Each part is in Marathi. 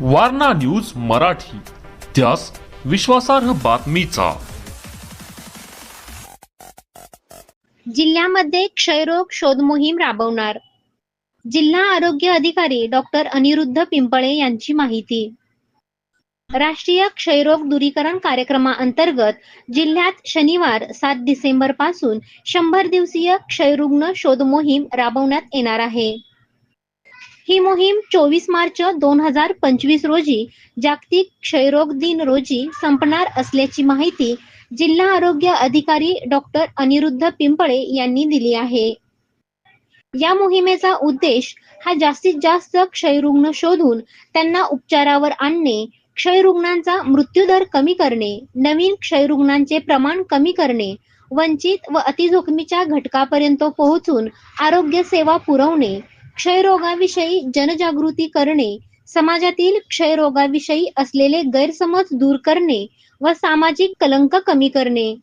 वारणा न्यूज मराठी. त्यास विश्वासार्ह बातमीचा. जिल्ह्यामध्ये क्षयरोग शोध मोहीम राबवणार. जिल्हा आरोग्य अधिकारी डॉक्टर अनिरुद्ध पिंपळे यांची माहिती. राष्ट्रीय क्षयरोग दूरीकरण कार्यक्रमाअंतर्गत जिल्ह्यात शनिवार सात डिसेंबरपासून शंभर दिवसीय क्षयरुग्ण शोध मोहीम राबवण्यात येणार आहे. ही मोहीम चोवीस मार्च दोन हजार पंचवीस रोजी जागतिक क्षयरोग दिन रोजी संपणार असल्याची माहिती जिल्हा आरोग्य अधिकारी डॉक्टर अनिरुद्ध पिंपळे यांनी दिली आहे. या मोहिमेचा उद्देश हा जास्तीत जास्त क्षयरुग्ण शोधून त्यांना उपचारावर आणणे क्षयरुग्णांचा मृत्यूदर कमी करणे नवीन क्षयरुग्णांचे प्रमाण कमी करणे वंचित व अतिजोखमीच्या घटकापर्यंत पोहोचून आरोग्य सेवा पुरवणे क्षयरोगाविषयी जनजागृती करणे समाजातील क्षयरोगाविषयी असलेले गैरसमज दूर करणे व सामाजिक कलंक कमी करणे.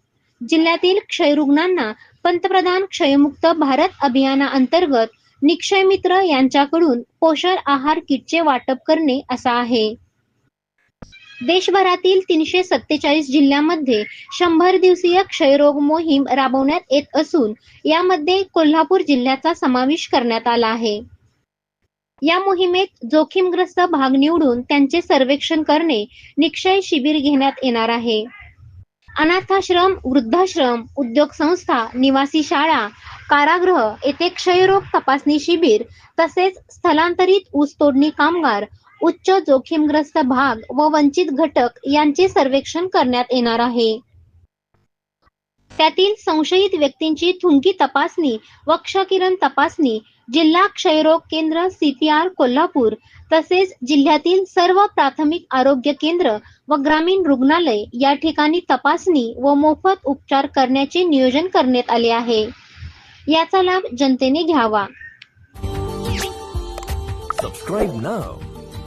जिल्ह्यातील क्षयरुग्णांना पंतप्रधान क्षयमुक्त भारत अभियानाअंतर्गत निक्षय मित्र यांच्याकडून पोषण आहार किटचे वाटप करणे असा आहे. देशभरातील तीनशे सत्तेचाळीस जिल्ह्यामध्ये शंभर दिवसीय क्षयरोग मोहीम राबवण्यात येत असून यामध्ये कोल्हापूर जिल्ह्याचा समावेश करण्यात आला आहे. या मोहिमेत जोखीमग्रस्त भाग निवडून त्यांचे सर्वेक्षण करणे निक्षय शिबिर घेण्यात येणार आहे. अनाथाश्रम वृद्धाश्रम उद्योग संस्था निवासी शाळा कारागृह येथे क्षयरोग तपासणी शिबिर तसेच स्थलांतरित ऊसतोडणी कामगार उच्च जोखीमग्रस्त भाग व वंचित घटक यांचे सर्वेक्षण करण्यात येणार आहे. त्यातील संशयित व्यक्तींची थुंकी तपासणी व क्षकिरण तपासणी जिल्हा क्षयरोग केंद्र सीपीआर कोल्हापूर तसेच जिल्ह्यातील सर्व प्राथमिक आरोग्य केंद्र व ग्रामीण रुग्णालय या ठिकाणी तपासणी व मोफत उपचार करण्याचे नियोजन करण्यात आले आहे. याचा लाभ जनतेने घ्यावा.